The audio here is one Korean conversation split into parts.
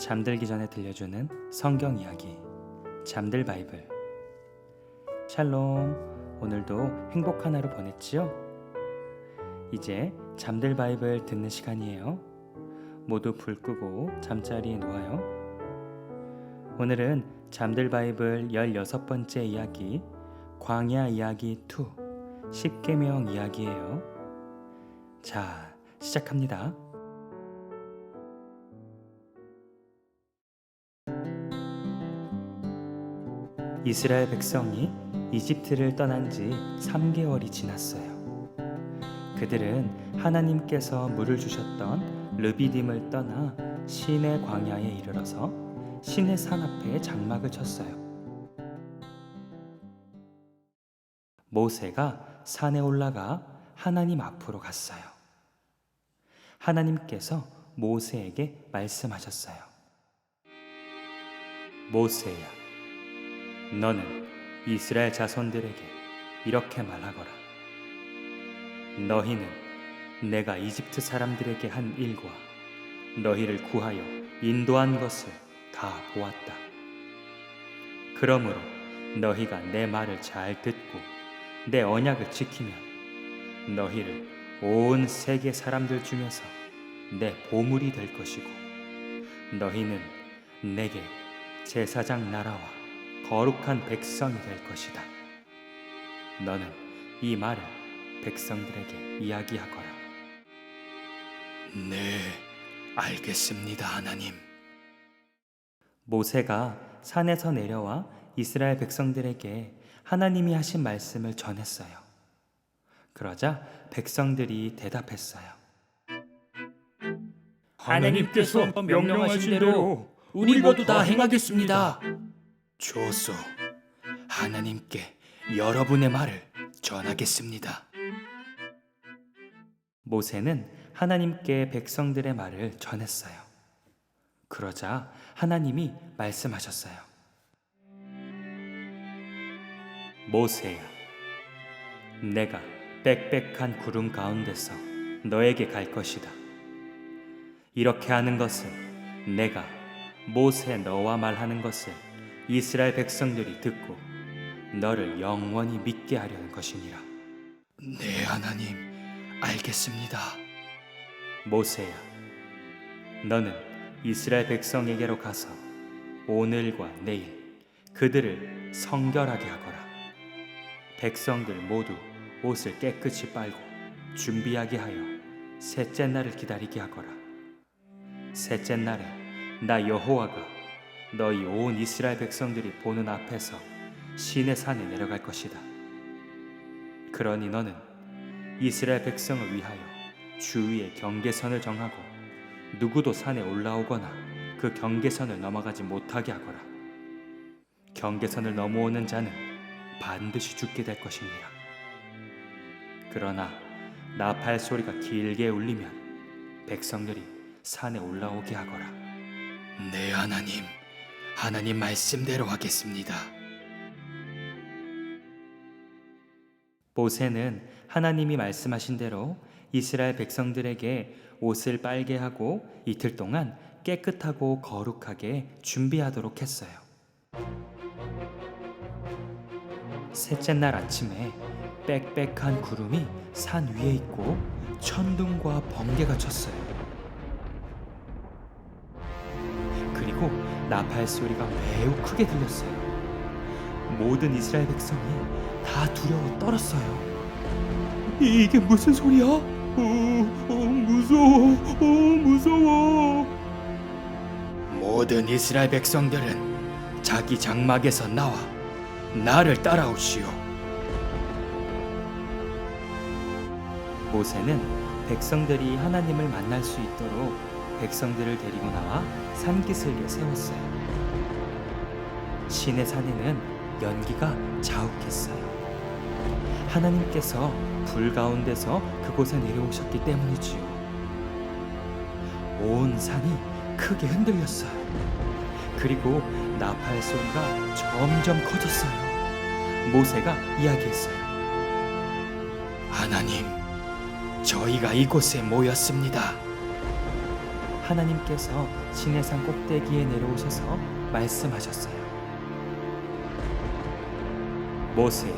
잠들기 전에 들려주는 성경 이야기 잠들 바이블 샬롬 오늘도 행복한 하루 보냈지요? 이제 잠들 바이블 듣는 시간이에요. 모두 불 끄고 잠자리에 누워요. 오늘은 잠들 바이블 16번째 이야기 광야 이야기 2 십계명 이야기예요. 자, 시작합니다. 이스라엘 백성이 이집트를 떠난 지 3개월이 지났어요. 그들은 하나님께서 물을 주셨던 르비딤을 떠나 시내 광야에 이르러서 시내 산 앞에 장막을 쳤어요. 모세가 산에 올라가 하나님 앞으로 갔어요. 하나님께서 모세에게 말씀하셨어요. 모세야, 너는 이스라엘 자손들에게 이렇게 말하거라. 너희는 내가 이집트 사람들에게 한 일과 너희를 구하여 인도한 것을 다 보았다. 그러므로 너희가 내 말을 잘 듣고 내 언약을 지키면 너희를 온 세계 사람들 중에서 내 보물이 될 것이고 너희는 내게 제사장 나라와 거룩한 백성이 될 것이다. 너는 이 말을 백성들에게 이야기하거라. 네, 알겠습니다, 하나님. 모세가 산에서 내려와 이스라엘 백성들에게 하나님이 하신 말씀을 전했어요. 그러자 백성들이 대답했어요. 하나님께서 명령하신 대로 우리 모두 다 행하겠습니다. 좋소. 하나님께 여러분의 말을 전하겠습니다. 모세는 하나님께 백성들의 말을 전했어요. 그러자 하나님이 말씀하셨어요. 모세야, 내가 빽빽한 구름 가운데서 너에게 갈 것이다. 이렇게 하는 것은 내가 모세 너와 말하는 것을 이스라엘 백성들이 듣고 너를 영원히 믿게 하려는 것이니라. 네, 하나님. 알겠습니다. 모세야, 너는 이스라엘 백성에게로 가서 오늘과 내일 그들을 성결하게 하거라. 백성들 모두 옷을 깨끗이 빨고 준비하게 하여 셋째 날을 기다리게 하거라. 셋째 날에 나 여호와가 너희 온 이스라엘 백성들이 보는 앞에서 시내 산에 내려갈 것이다. 그러니 너는 이스라엘 백성을 위하여 주위에 경계선을 정하고 누구도 산에 올라오거나 그 경계선을 넘어가지 못하게 하거라. 경계선을 넘어오는 자는 반드시 죽게 될 것입니다. 그러나 나팔 소리가 길게 울리면 백성들이 산에 올라오게 하거라. 네, 하나님. 하나님 말씀대로 하겠습니다. 모세는 하나님이 말씀하신 대로 이스라엘 백성들에게 옷을 빨게 하고 이틀 동안 깨끗하고 거룩하게 준비하도록 했어요. 셋째 날 아침에 빽빽한 구름이 산 위에 있고 천둥과 번개가 쳤어요. 나팔 소리가 매우 크게 들렸어요. 모든 이스라엘 백성이 다 두려워 떨었어요. 이게 무슨 소리야? 어, 어, 무서워, 어, 무서워. 모든 이스라엘 백성들은 자기 장막에서 나와 나를 따라오시오. 모세는 백성들이 하나님을 만날 수 있도록 백성들을 데리고 나와 산기슭에 세웠어요. 시내 산에는 연기가 자욱했어요. 하나님께서 불 가운데서 그곳에 내려오셨기 때문이지요. 온 산이 크게 흔들렸어요. 그리고 나팔 소리가 점점 커졌어요. 모세가 이야기했어요. 하나님, 저희가 이곳에 모였습니다. 하나님께서 시내산 꼭대기에 내려오셔서 말씀하셨어요. 모세야,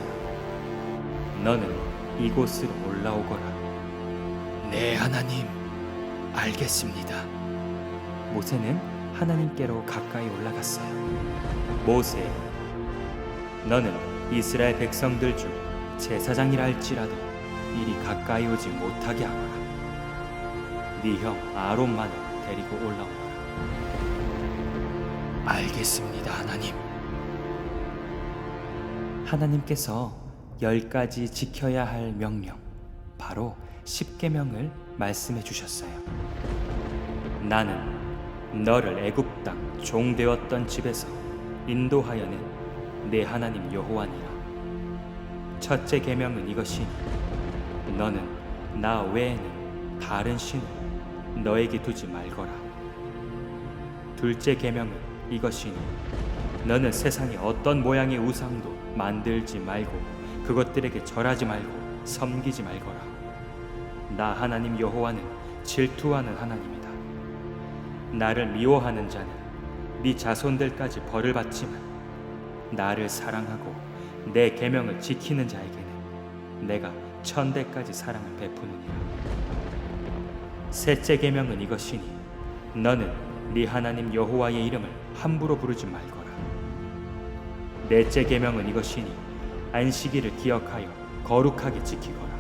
너는 이곳으로 올라오거라. 네, 하나님. 알겠습니다. 모세는 하나님께로 가까이 올라갔어요. 모세, 너는 이스라엘 백성들 중 제사장이라 할지라도 이리 가까이 오지 못하게 하거라. 네 형 아론만을 데리고 올라오라. 알겠습니다, 하나님. 하나님께서 열 가지 지켜야 할 명령, 바로 십계명을 말씀해 주셨어요. 나는 너를 애굽 땅 종되었던 집에서 인도하여낸 내 하나님 여호와니라. 첫째 계명은 이것이니 너는 나 외에는 다른 신을 너에게 두지 말거라. 둘째 계명은 이것이니 너는 세상에 어떤 모양의 우상도 만들지 말고 그것들에게 절하지 말고 섬기지 말거라. 나 하나님 여호와는 질투하는 하나님이다. 나를 미워하는 자는 네 자손들까지 벌을 받지만 나를 사랑하고 내 계명을 지키는 자에게는 내가 천대까지 사랑을 베푸느니라. 셋째 계명은 이것이니 너는 네 하나님 여호와의 이름을 함부로 부르지 말거라. 넷째 계명은 이것이니 안식일을 기억하여 거룩하게 지키거라.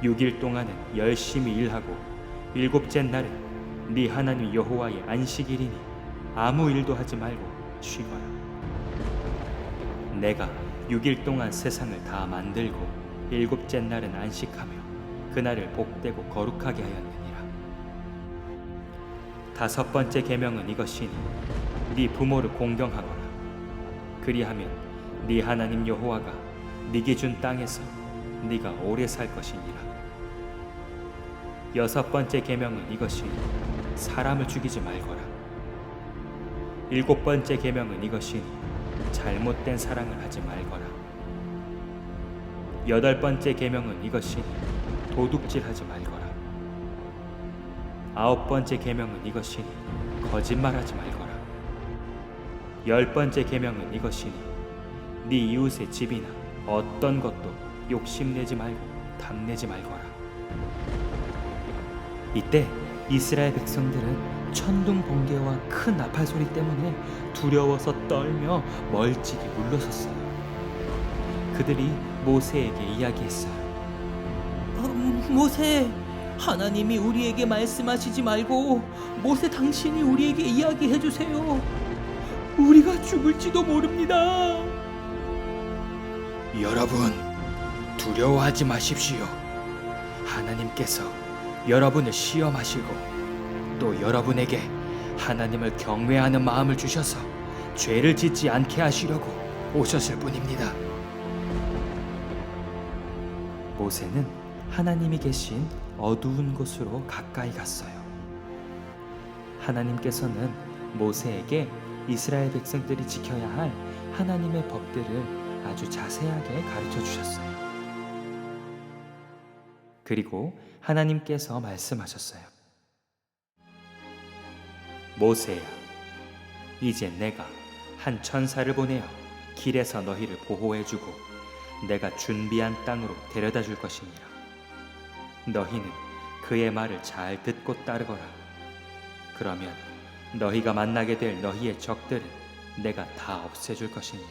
6일 동안은 열심히 일하고 일곱째 날은 네 하나님 여호와의 안식일이니 아무 일도 하지 말고 쉬거라. 내가 6일 동안 세상을 다 만들고 일곱째 날은 안식하며 그날을 복되고 거룩하게 하였느니라. 다섯 번째 계명은 이것이니 네 부모를 공경하거라. 그리하면 네 하나님 여호와가 네게 준 땅에서 네가 오래 살 것이니라. 여섯 번째 계명은 이것이니 사람을 죽이지 말거라. 일곱 번째 계명은 이것이니 잘못된 사랑을 하지 말거라. 여덟 번째 계명은 이것이니 도둑질하지 말거라. 아홉 번째 계명은 이것이니 거짓말하지 말거라. 열 번째 계명은 이것이니 네 이웃의 집이나 어떤 것도 욕심내지 말고 탐내지 말거라. 이때 이스라엘 백성들은 천둥 번개와 큰 나팔 소리 때문에 두려워서 떨며 멀찍이 물러섰어요. 그들이 모세에게 이야기했어요. 음, 모세, 하나님이 우리에게 말씀하시지 말고 모세 당신이 우리에게 이야기해 주세요. 우리가 죽을지도 모릅니다. 여러분, 두려워하지 마십시오. 하나님께서 여러분을 시험하시고 또 여러분에게 하나님을 경외하는 마음을 주셔서 죄를 짓지 않게 하시려고 오셨을 뿐입니다. 모세는 하나님이 계신 어두운 곳으로 가까이 갔어요. 하나님께서는 모세에게 이스라엘 백성들이 지켜야 할 하나님의 법들을 아주 자세하게 가르쳐 주셨어요. 그리고 하나님께서 말씀하셨어요. 모세야, 이제 내가 한 천사를 보내어 길에서 너희를 보호해주고 내가 준비한 땅으로 데려다 줄 것이니라. 너희는 그의 말을 잘 듣고 따르거라. 그러면 너희가 만나게 될 너희의 적들은 내가 다 없애줄 것이니라.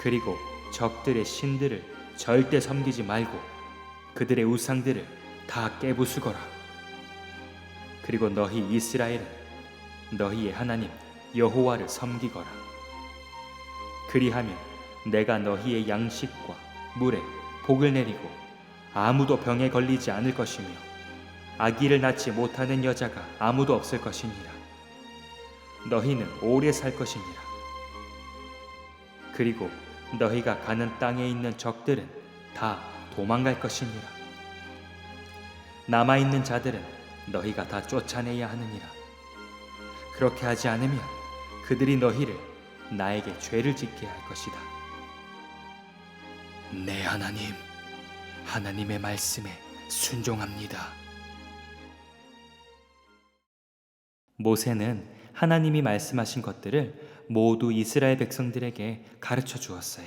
그리고 적들의 신들을 절대 섬기지 말고 그들의 우상들을 다 깨부수거라. 그리고 너희 이스라엘은 너희의 하나님 여호와를 섬기거라. 그리하면 내가 너희의 양식과 물에 복을 내리고 아무도 병에 걸리지 않을 것이며 아기를 낳지 못하는 여자가 아무도 없을 것이니라. 너희는 오래 살 것이니라. 그리고 너희가 가는 땅에 있는 적들은 다 도망갈 것이니라. 남아 있는 자들은 너희가 다 쫓아내야 하느니라. 그렇게 하지 않으면 그들이 너희를 나에게 죄를 짓게 할 것이다. 네, 하나님. 하나님의 말씀에 순종합니다. 모세는 하나님이 말씀하신 것들을 모두 이스라엘 백성들에게 가르쳐 주었어요.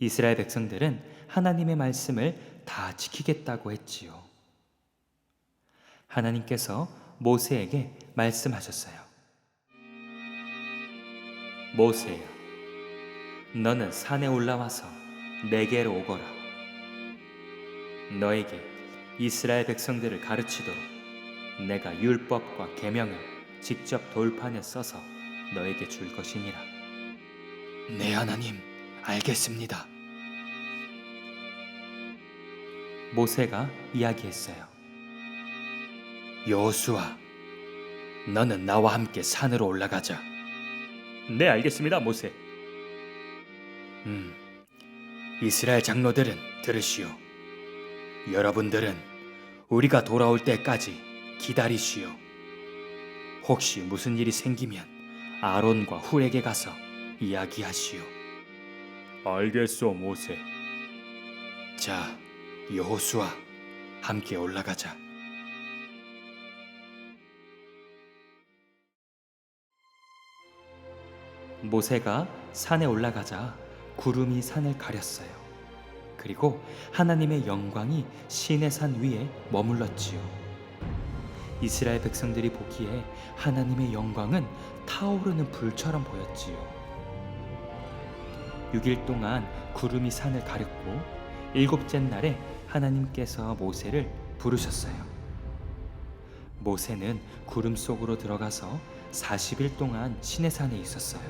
이스라엘 백성들은 하나님의 말씀을 다 지키겠다고 했지요. 하나님께서 모세에게 말씀하셨어요. 모세야, 너는 산에 올라와서 내게로 오거라. 너에게 이스라엘 백성들을 가르치도록 내가 율법과 계명을 직접 돌판에 써서 너에게 줄 것이니라. 네 하나님 알겠습니다. 모세가 이야기했어요. 여호수아, 너는 나와 함께 산으로 올라가자. 네, 알겠습니다, 모세. 음, 이스라엘 장로들은 들으시오. 여러분들은 우리가 돌아올 때까지 기다리시오. 혹시 무슨 일이 생기면 아론과 훌에게 가서 이야기하시오. 알겠소, 모세. 자, 여호수아, 함께 올라가자. 모세가 산에 올라가자 구름이 산을 가렸어요. 그리고 하나님의 영광이 신의 산 위에 머물렀지요. 이스라엘 백성들이 보기에 하나님의 영광은 타오르는 불처럼 보였지요. 6일 동안 구름이 산을 가렸고 일곱째 날에 하나님께서 모세를 부르셨어요. 모세는 구름 속으로 들어가서 40일 동안 신의 산에 있었어요.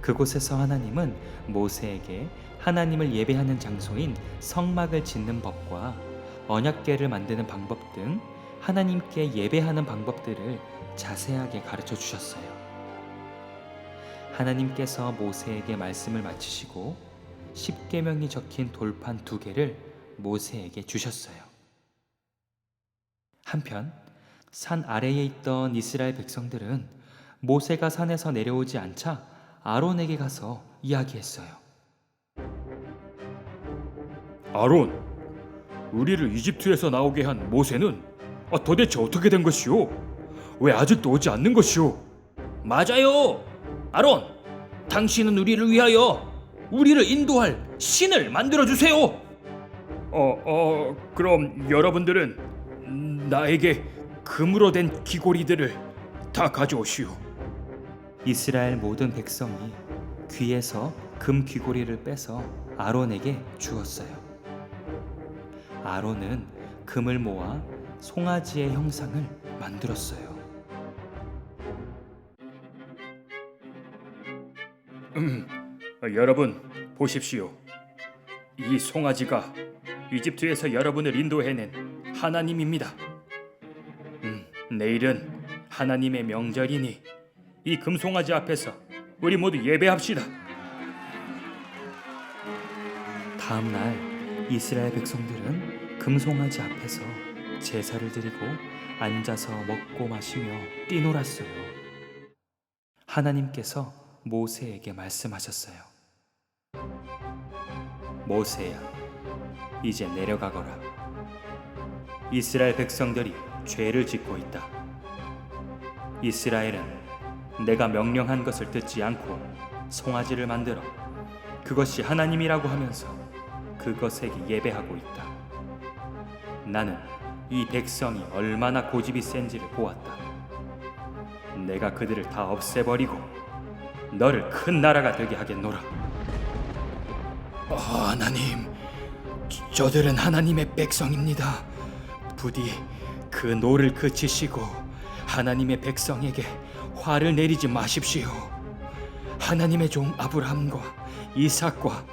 그곳에서 하나님은 모세에게 하나님을 예배하는 장소인 성막을 짓는 법과 언약궤를 만드는 방법 등 하나님께 예배하는 방법들을 자세하게 가르쳐 주셨어요. 하나님께서 모세에게 말씀을 마치시고 십계명이 적힌 돌판 두 개를 모세에게 주셨어요. 한편 산 아래에 있던 이스라엘 백성들은 모세가 산에서 내려오지 않자 아론에게 가서 이야기했어요. 아론, 우리를 이집트에서 나오게 한 모세는 아, 도대체 어떻게 된 것이오? 왜 아직도 오지 않는 것이오? 맞아요, 아론. 당신은 우리를 위하여 우리를 인도할 신을 만들어 주세요. 어, 어, 그럼 여러분들은 나에게 금으로 된 귀고리들을 다 가져오시오. 이스라엘 모든 백성이 귀에서 금 귀고리를 빼서 아론에게 주었어요. 아론은 금을 모아 송아지의 형상을 만들었어요. 음, 여러분 보십시오. 이 송아지가 이집트에서 여러분을 인도해낸 하나님입니다. 음, 내일은 하나님의 명절이니 이 금송아지 앞에서 우리 모두 예배합시다. 다음 날 이스라엘 백성들은 금송아지 앞에서 제사를 드리고 앉아서 먹고 마시며 뛰놀았어요. 하나님께서 모세에게 말씀하셨어요. 모세야, 이제 내려가거라. 이스라엘 백성들이 죄를 짓고 있다. 이스라엘은 내가 명령한 것을 듣지 않고 송아지를 만들어 그것이 하나님이라고 하면서 그것에게 예배하고 있다. 나는 이 백성이 얼마나 고집이 센지를 보았다. 내가 그들을 다 없애버리고 너를 큰 나라가 되게 하겠노라. 어, 하나님, 저- 저들은 하나님의 백성입니다. 부디 그 노를 그치시고 하나님의 백성에게 화를 내리지 마십시오. 하나님의 종 아브라함과 이삭과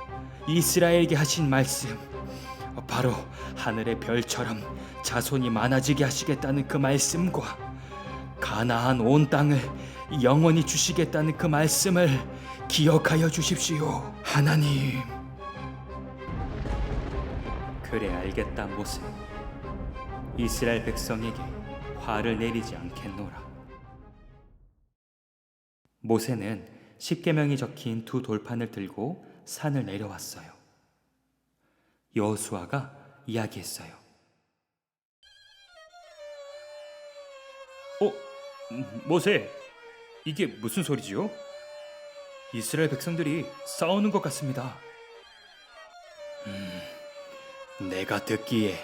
이스라엘에게 하신 말씀, 바로 하늘의 별처럼 자손이 많아지게 하시겠다는 그 말씀과 가나안 온 땅을 영원히 주시겠다는 그 말씀을 기억하여 주십시오. 하나님. 그래 알겠다 모세. 이스라엘 백성에게 화를 내리지 않겠노라. 모세는 십계명이 적힌 두 돌판을 들고 산을 내려왔어요. 여호수아가 이야기했어요. 어, 음, 모세, 이게 무슨 소리지요? 이스라엘 백성들이 싸우는 것 같습니다. 내가 듣기에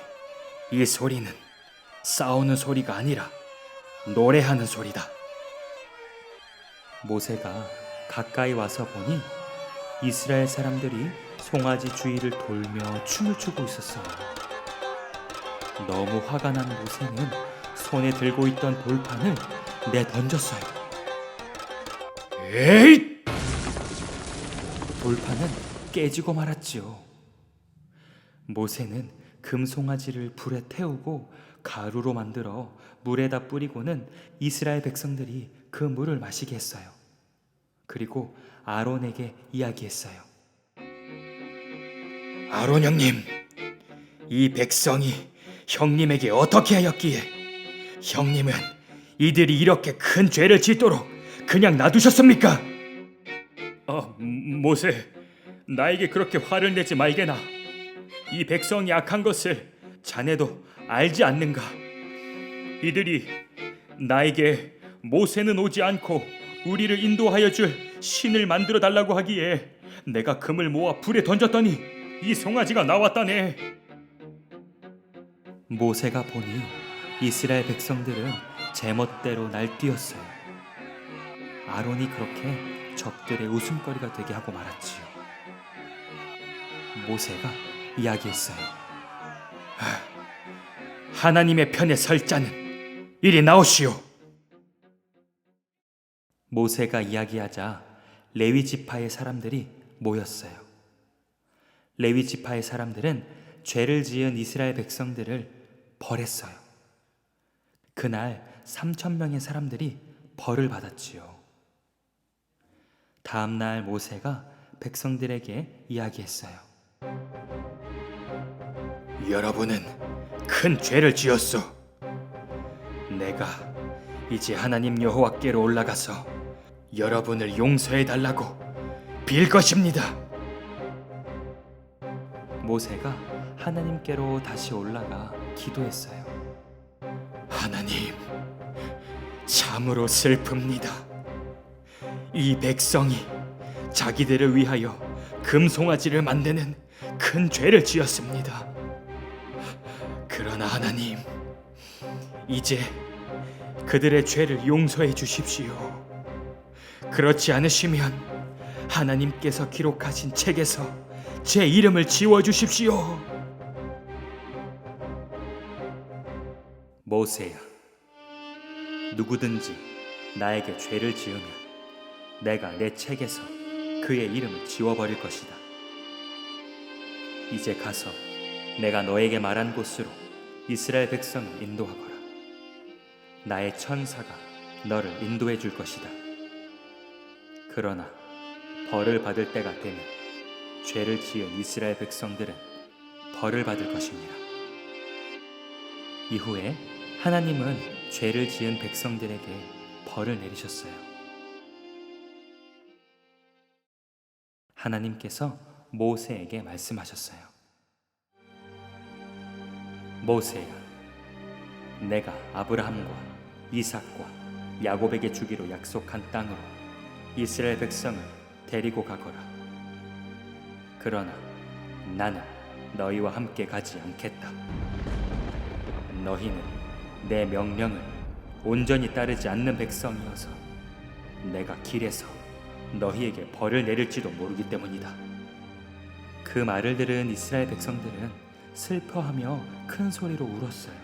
이 소리는 싸우는 소리가 아니라 노래하는 소리다. 모세가 가까이 와서 보니 이스라엘 사람들이 송아지 주위를 돌며 춤을 추고 있었어요. 너무 화가 난 모세는 손에 들고 있던 돌판을 내 던졌어요. 에이! 돌판은 깨지고 말았지요. 모세는 금송아지를 불에 태우고 가루로 만들어 물에다 뿌리고는 이스라엘 백성들이 그 물을 마시게 했어요. 그리고 아론에게 이야기했어요. 아론 형님, 이 백성이 형님에게 어떻게 하였기에 형님은 이들이 이렇게 큰 죄를 짓도록 그냥 놔두셨습니까? 어, 음, 모세, 나에게 그렇게 화를 내지 말게나. 이 백성이 악한 것을 자네도 알지 않는가? 이들이 나에게 모세는 오지 않고 우리를 인도하여 줄 신을 만들어 달라고 하기에 내가 금을 모아 불에 던졌더니 이 송아지가 나왔다네. 모세가 보니 이스라엘 백성들은 제멋대로 날뛰었어요. 아론이 그렇게 적들의 웃음거리가 되게 하고 말았지요. 모세가 이야기했어요. 하나님의 편에 설 자는 이리 나오시오. 모세가 이야기하자 레위 지파의 사람들이 모였어요. 레위 지파의 사람들은 죄를 지은 이스라엘 백성들을 벌했어요. 그날 3천 명의 사람들이 벌을 받았지요. 다음 날 모세가 백성들에게 이야기했어요. 여러분은 큰 죄를 지었소. 내가 이제 하나님 여호와께로 올라가서 여러분을 용서해 달라고 빌 것입니다. 모세가 하나님께로 다시 올라가 기도했어요. 하나님, 참으로 슬픕니다. 이 백성이 자기들을 위하여 금송아지를 만드는 큰 죄를 지었습니다. 그러나 하나님, 이제 그들의 죄를 용서해 주십시오. 그렇지 않으시면 하나님께서 기록하신 책에서 제 이름을 지워 주십시오. 모세야, 누구든지 나에게 죄를 지으면 내가 내 책에서 그의 이름을 지워버릴 것이다. 이제 가서 내가 너에게 말한 곳으로 이스라엘 백성을 인도하거라. 나의 천사가 너를 인도해 줄 것이다. 그러나 벌을 받을 때가 되면 죄를 지은 이스라엘 백성들은 벌을 받을 것입니다. 이후에 하나님은 죄를 지은 백성들에게 벌을 내리셨어요. 하나님께서 모세에게 말씀하셨어요. 모세야, 내가 아브라함과 이삭과 야곱에게 주기로 약속한 땅으로 이스라엘 백성을 데리고 가거라. 그러나 나는 너희와 함께 가지 않겠다. 너희는 내 명령을 온전히 따르지 않는 백성이어서 내가 길에서 너희에게 벌을 내릴지도 모르기 때문이다. 그 말을 들은 이스라엘 백성들은 슬퍼하며 큰 소리로 울었어요.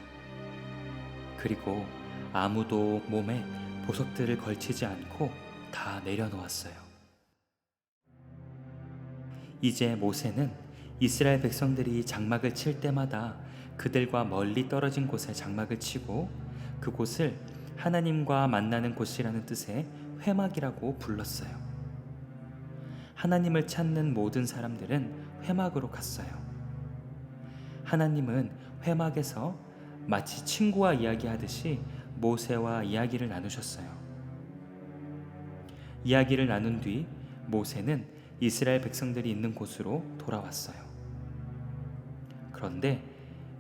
그리고 아무도 몸에 보석들을 걸치지 않고 다 내려놓았어요. 이제 모세는 이스라엘 백성들이 장막을 칠 때마다 그들과 멀리 떨어진 곳에 장막을 치고 그곳을 하나님과 만나는 곳이라는 뜻의 회막이라고 불렀어요. 하나님을 찾는 모든 사람들은 회막으로 갔어요. 하나님은 회막에서 마치 친구와 이야기하듯이 모세와 이야기를 나누셨어요. 이야기를 나눈 뒤 모세는 이스라엘 백성들이 있는 곳으로 돌아왔어요. 그런데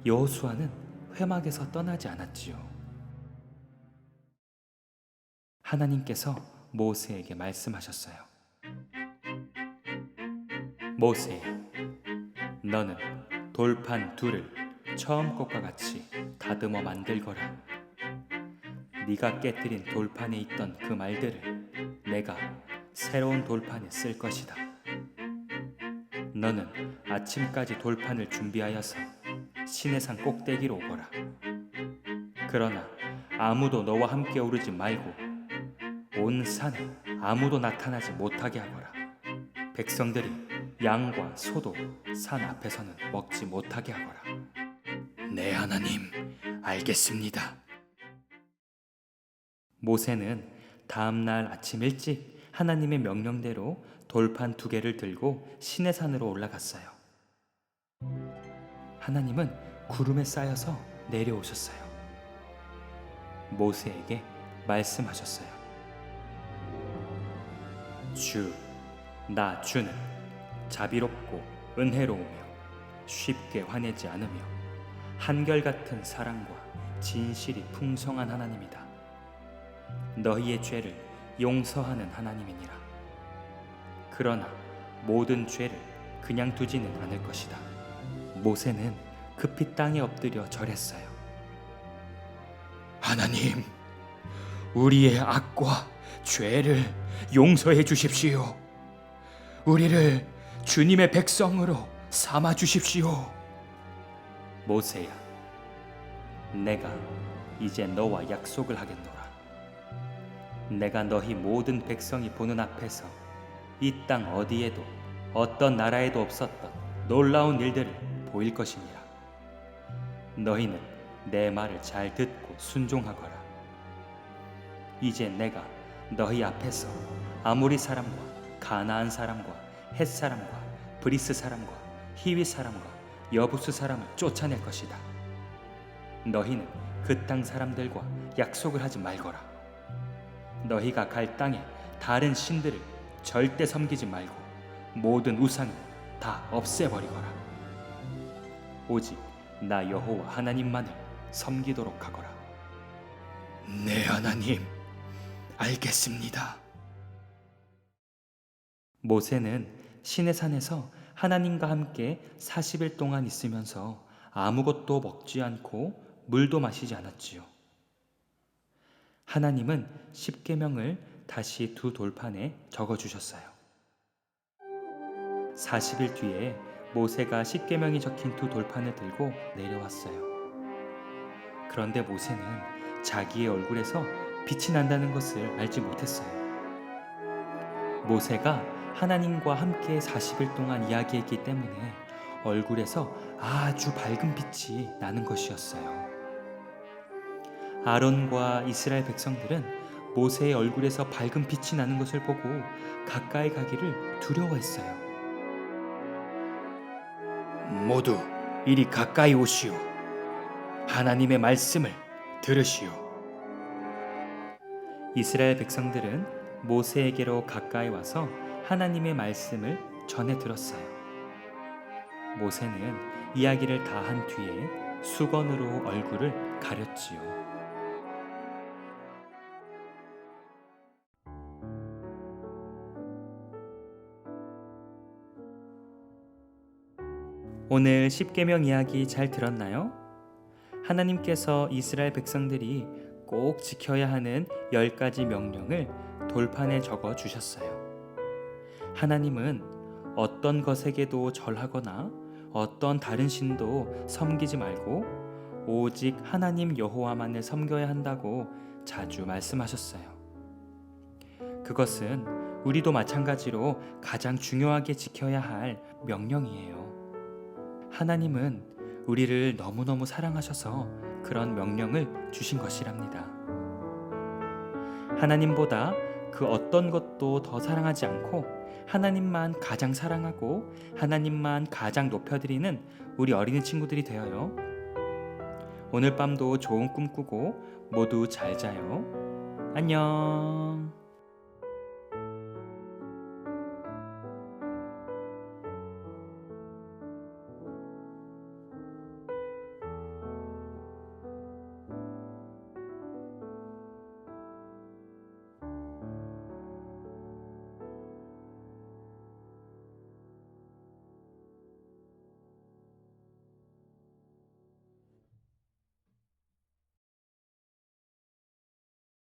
여호수아는 회막에서 떠나지 않았지요. 하나님께서 모세에게 말씀하셨어요. 모세, 너는 돌판 둘을 처음 것과 같이 다듬어 만들거라. 네가 깨뜨린 돌판에 있던 그 말들을 내가 새로운 돌판에 쓸 것이다. 너는 아침까지 돌판을 준비하여서 시내산 꼭대기로 오거라. 그러나 아무도 너와 함께 오르지 말고 온 산에 아무도 나타나지 못하게 하거라. 백성들이 양과 소도 산 앞에서는 먹지 못하게 하거라. 네, 하나님, 알겠습니다. 모세는 다음 날 아침 일찍 하나님의 명령대로 돌판 두 개를 들고 시내산으로 올라갔어요. 하나님은 구름에 쌓여서 내려오셨어요. 모세에게 말씀하셨어요. 주, 나 주는 자비롭고 은혜로우며 쉽게 화내지 않으며 한결같은 사랑과 진실이 풍성한 하나님이다. 너희의 죄를 용서하는 하나님이니라. 그러나 모든 죄를 그냥 두지는 않을 것이다. 모세는 급히 땅에 엎드려 절했어요. 하나님, 우리의 악과 죄를 용서해 주십시오. 우리를 주님의 백성으로 삼아 주십시오. 모세야, 내가 이제 너와 약속을 하겠노라. 내가 너희 모든 백성이 보는 앞에서 이 땅 어디에도 어떤 나라에도 없었던 놀라운 일들을 보일 것이니라. 너희는 내 말을 잘 듣고 순종하거라. 이제 내가 너희 앞에서 아모리 사람과 가나안 사람과 헷 사람과 브리스 사람과 히위 사람과 여부스 사람을 쫓아낼 것이다. 너희는 그 땅 사람들과 약속을 하지 말거라. 너희가 갈 땅에 다른 신들을 절대 섬기지 말고 모든 우상을 다 없애버리거라. 오직 나 여호와 하나님만을 섬기도록 하거라. 네, 하나님, 알겠습니다. 모세는 시내산에서 하나님과 함께 40일 동안 있으면서 아무것도 먹지 않고 물도 마시지 않았지요. 하나님은 십계명을 다시 두 돌판에 적어 주셨어요. 40일 뒤에 모세가 십계명이 적힌 두 돌판을 들고 내려왔어요. 그런데 모세는 자기의 얼굴에서 빛이 난다는 것을 알지 못했어요. 모세가 하나님과 함께 40일 동안 이야기했기 때문에 얼굴에서 아주 밝은 빛이 나는 것이었어요. 아론과 이스라엘 백성들은 모세의 얼굴에서 밝은 빛이 나는 것을 보고 가까이 가기를 두려워했어요. 모두 이리 가까이 오시오. 하나님의 말씀을 들으시오. 이스라엘 백성들은 모세에게로 가까이 와서 하나님의 말씀을 전해 들었어요. 모세는 이야기를 다 한 뒤에 수건으로 얼굴을 가렸지요. 오늘 십계명 이야기 잘 들었나요? 하나님께서 이스라엘 백성들이 꼭 지켜야 하는 열 가지 명령을 돌판에 적어 주셨어요. 하나님은 어떤 것에게도 절하거나 어떤 다른 신도 섬기지 말고 오직 하나님 여호와만을 섬겨야 한다고 자주 말씀하셨어요. 그것은 우리도 마찬가지로 가장 중요하게 지켜야 할 명령이에요. 하나님은 우리를 너무너무 사랑하셔서 그런 명령을 주신 것이랍니다. 하나님보다 그 어떤 것도 더 사랑하지 않고 하나님만 가장 사랑하고 하나님만 가장 높여드리는 우리 어린이 친구들이 되어요. 오늘 밤도 좋은 꿈 꾸고 모두 잘 자요. 안녕.